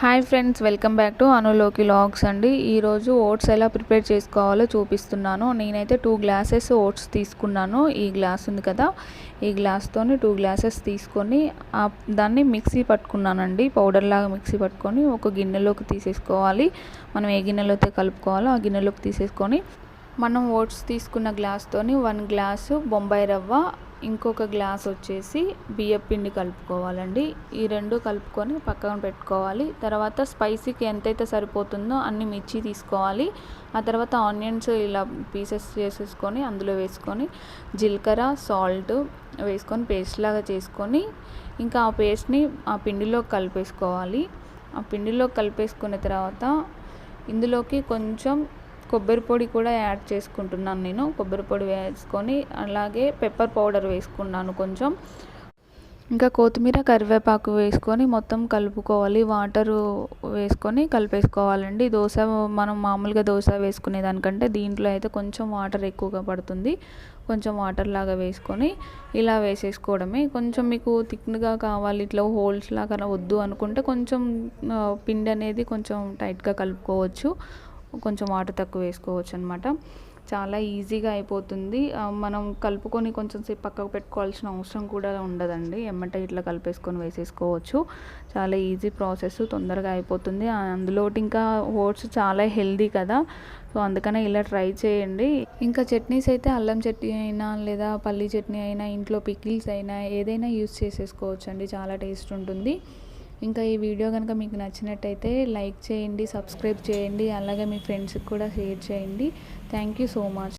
Hi friends welcome back to అనులోకి logs అండి. ఈరోజు oats ఎలా ప్రిపేర్ చేసుకోవాలో చూపిస్తున్నాను. నేనైతే టూ గ్లాసెస్ ఓట్స్ తీసుకున్నాను. ఈ గ్లాస్ ఉంది కదా ఈ గ్లాస్తోని టూ గ్లాసెస్ తీసుకొని దాన్ని మిక్సీ పట్టుకున్నానండి. పౌడర్ లాగా మిక్సీ పట్టుకొని ఒక గిన్నెలోకి తీసేసుకోవాలి. మనం ఏ గిన్నెలో అయితే కలుపుకోవాలో ఆ గిన్నెలోకి తీసేసుకొని మనం ఓట్స్ తీసుకున్న గ్లాస్తోని వన్ గ్లాసు బొంబాయి రవ్వ ఇంకొక గ్లాస్ వచ్చేసి బియ్యపిండి కలుపుకోవాలండి. ఈ రెండు కలుపుకొని పక్కన పెట్టుకోవాలి. తర్వాత స్పైసీకి ఎంతైతే సరిపోతుందో అన్ని మిర్చి తీసుకోవాలి. ఆ తర్వాత ఆనియన్స్ ఇలా పీసెస్ చేసేసుకొని అందులో వేసుకొని జీలకర్ర సాల్ట్ వేసుకొని పేస్ట్ లాగా చేసుకొని ఇంకా ఆ పేస్ట్ని ఆ పిండిలో కలిపేసుకోవాలి. ఆ పిండిలో కలిపేసుకున్న తర్వాత ఇందులోకి కొంచెం కొబ్బరి పొడి కూడా యాడ్ చేసుకుంటున్నాను నేను. కొబ్బరి పొడి వేసుకొని అలాగే పెప్పర్ పౌడర్ వేసుకున్నాను కొంచెం. ఇంకా కొత్తిమీర కరివేపాకు వేసుకొని మొత్తం కలుపుకోవాలి. వాటర్ వేసుకొని కలిపేసుకోవాలండి. దోశ మనం మామూలుగా దోశ వేసుకునే దానికంటే దీంట్లో అయితే కొంచెం వాటర్ ఎక్కువగా పడుతుంది. కొంచెం వాటర్ లాగా వేసుకొని ఇలా వేసేసుకోవడమే. కొంచెం మీకు థిక్గా కావాలి ఇట్లా హోల్స్ లాగా వద్దు అనుకుంటే కొంచెం పిండి అనేది కొంచెం టైట్గా కలుపుకోవచ్చు. కొంచెం వాటర్ తక్కువ వేసుకోవచ్చు అనమాట చాలా ఈజీగా అయిపోతుంది. మనం కలుపుకొని కొంచెం సేపు పక్కకు పెట్టుకోవాల్సిన అవసరం కూడా ఉండదండి. ఎమ్మటే ఇట్లా కలిపేసుకొని వేసేసుకోవచ్చు. చాలా ఈజీ ప్రాసెస్ తొందరగా అయిపోతుంది. అందులోటి ఇంకా ఓట్స్ చాలా హెల్దీ కదా. సో అందుకనే ఇలా ట్రై చేయండి. ఇంకా చట్నీస్ అయితే అల్లం చట్నీ అయినా లేదా పల్లీ చట్నీ అయినా ఇంట్లో పికిల్స్ అయినా ఏదైనా యూస్ చేసేసుకోవచ్చు అండి చాలా టేస్ట్ ఉంటుంది. ఇంకా ఈ వీడియో కనుక మీకు నచ్చినట్టయితే లైక్ చేయండి సబ్స్క్రైబ్ చేయండి అలాగే మీ ఫ్రెండ్స్కి కూడా షేర్ చేయండి. Thank you so much